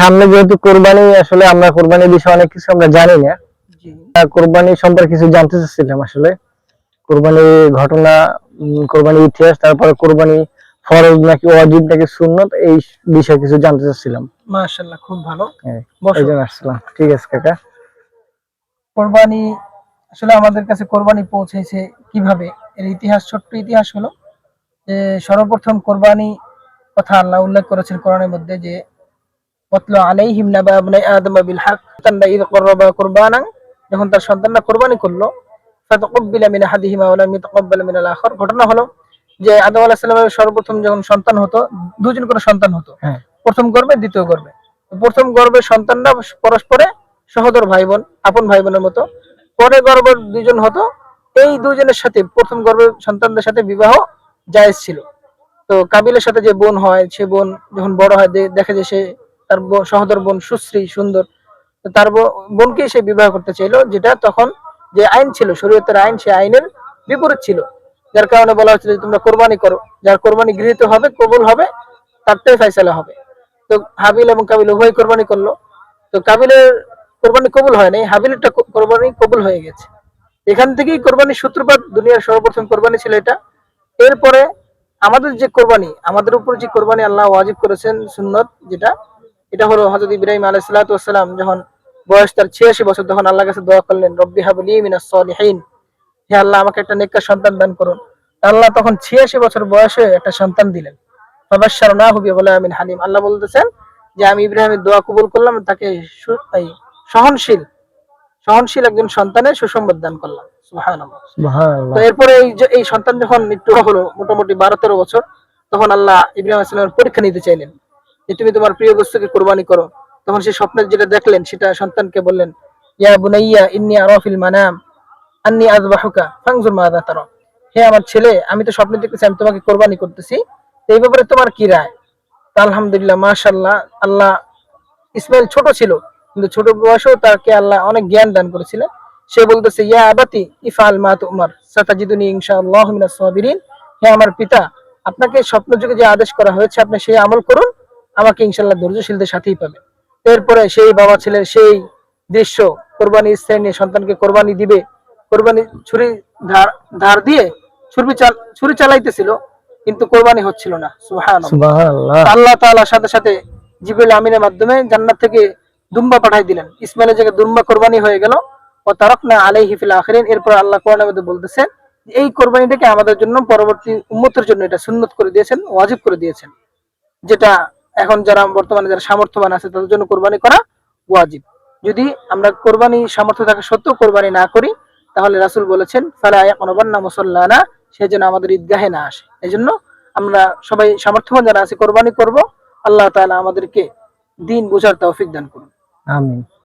সামনে যেহেতু কোরবানি আসলে আমরা কোরবানির বিষয়ে অনেক কিছু আমরা জানি না। কোরবানি সম্পর্কে কিছু জানতে চাচ্ছিলাম আসলে। কোরবানির ঘটনা কোরবানির ইতিহাস তারপরে কোরবানি ফরজ নাকি অজিব নাকি সুন্নত এই বিষয়ে কিছু জানতে চাচ্ছিলাম। মাশাআল্লাহ খুব ভালো। হ্যাঁ, বসো। আসছিলাম ঠিক আছে কাকা। কোরবানি আসলে আমাদের কাছে কোরবানি পৌঁছেছে কীভাবে? এর ইতিহাস ছোট্ট ইতিহাস হলো যে সর্বপ্রথম কোরবানি কথা আল্লাহ উল্লেখ করেছেন কোরআনের মধ্যে যে যখন তার সন্তানরা কোরবানি করল মিন মিন ঘটনা হলো যে আদম আলাইহিস সালামের সর্বপ্রথম যখন সন্তান হতো দুজন করে সন্তান হতো। প্রথম গর্ভে দ্বিতীয় গর্ভে প্রথম সন্তানরা পরস্পরে সহোদর ভাই বোন আপন ভাই বোনের মতো পরে গর্ভ দুজন হতো এই দুজনের সাথে প্রথম গর্ভের সন্তানদের সাথে বিবাহ জায়েজ ছিল তো কাবিলের সাথে যে বোন হয় সে বোন যখন বড় হয় দেখে যে সে তার সহোদর বোন সুশ্রী, সুন্দর। তার বোনকে সে বিবাহ করতে চাইলো, যেটা তখন যে আইন ছিল, শরীয়তের আইন, সে আইনের বিপরীত ছিল। যার কারণে বলা হচ্ছিল যে, তোমরা কোরবানি করো। যার কোরবানি গৃহীত হবে, কবুল হবে তারটাই ফয়সালা হবে। তো হাবিল এবং কাবিল উভয় কোরবানি করল। তো কাবিলের কোরবানি কবুল হয় নাই, হাবিলেরটা কোরবানি কবুল হয়ে গেছে। এখান থেকেই কোরবানির সূত্রপাত, দুনিয়ার সর্বপ্রথম কোরবানি ছিল এটা। এরপরে আমাদের যে কোরবানি, আমাদের উপর যে কোরবানি আল্লাহ ওয়াজিব করেছেন, সুন্নত, যেটা এটা হলো হজরত ইব্রাহিম আলাইসালাম যখন বয়স তার ছিয়াশি বছর তখন আল্লাহ কাছে দোয়া করলেন রব্বি হাবলি মিনাস হে আল্লাহ আমাকে একটা নেককার সন্তান দান করুন। আল্লাহ তখন ছিয়াশি বছর বয়সে একটা সন্তান দিলেন। ফাবাশশার না হুবি বলে আমিন হালিম। আল্লাহ বলতেছেন যে আমি ইব্রাহিমের দোয়া কবুল করলাম তাকে সহনশীল সহনশীল একজন সন্তানের সুসংবাদ দান করলাম। তো এরপরে এই যে এই সন্তান যখন মৃত্যু হলো মোটামুটি বারো তেরো বছর তখন আল্লাহ ইব্রাহিম আসলামের পরীক্ষা নিতে চাইলেন। যে তুমি তোমার প্রিয় বস্তুকে কোরবানি করো, তখন সে স্বপ্নে যেটা দেখলেন, সেটা সন্তানকে বললেন, ইয়া বুনাইয়া, ইন্নি আরাফিল মানাম, আন্নি আযবাহুকা, ফানজুর মাযা তারা। হে আমার ছেলে, আমি তো স্বপ্নে দেখতেছি, আমি তোমাকে কোরবানি করতেছি এই ব্যাপারে তোমার কি রায়? আলহামদুলিল্লাহ, মাশাআল্লাহ, আল্লাহ ইসমাইল ছোট ছিল, কিন্তু ছোট বয়সেও তাকে আল্লাহ অনেক জ্ঞান দান করেছিলেন সে বলতেছে, ইয়া আবাতি, ইফআল মা তুমার, সাতাজিদুনি ইনশাআল্লাহু মিনাস সাবিরিন। হে আমার পিতা, আপনাকে স্বপ্ন যুগে যে আদেশ করা হয়েছে, আপনি সেই আমল করুন আমাকে ইনশাআল্লাহ ধৈর্যশীলদের সাথেই পাবেন এরপরে সেই বাবা ছেলের সেই দৃশ্য কোরবানি ইচ্ছায় নিয়ে সন্তানকে কোরবানি দিবে কোরবানি ছুরি ধার ধার দিয়ে ছুরি চাল ছুরি চালাইতেছিল কিন্তু কোরবানি হচ্ছিল না। আল্লাহ তাআলার সাথে সাথে জিবরিল আমিনের মাধ্যমে জান্নাত থেকে দুম্বা পাঠাই দিলেন। ইসমাইলের জায়গায় দুম্বা কোরবানি হয়ে গেল। ও তারকনা আলাইহি ফিল আখিরিন। এরপর আল্লাহ কোরআনের মধ্যে বলতেছেন যে এই কোরবানিটাকে আমাদের জন্য পরবর্তী উম্মতের জন্য এটা সুন্নত করে দিয়েছেন ওয়াজিব করে দিয়েছেন। যেটা এখন যারা বর্তমানে যারা সামর্থ্যবান আছে, তাদের জন্য কোরবানি করা ওয়াজিব। যদি আমরা কোরবানি সামর্থ্য থাকা সত্ত্বেও কোরবানি না করি, তাহলে রাসুল বলেছেন, ফালা ইয়াকনাবান্না মুসাল্লানা সে যেন আমাদের ঈদগাহে না আসে। এই জন্য আমরা সবাই সামর্থ্যবান যারা আছে, কোরবানি করব। আল্লাহ তালা আমাদেরকে দিন বোঝার তৌফিক দান করুন। আমিন।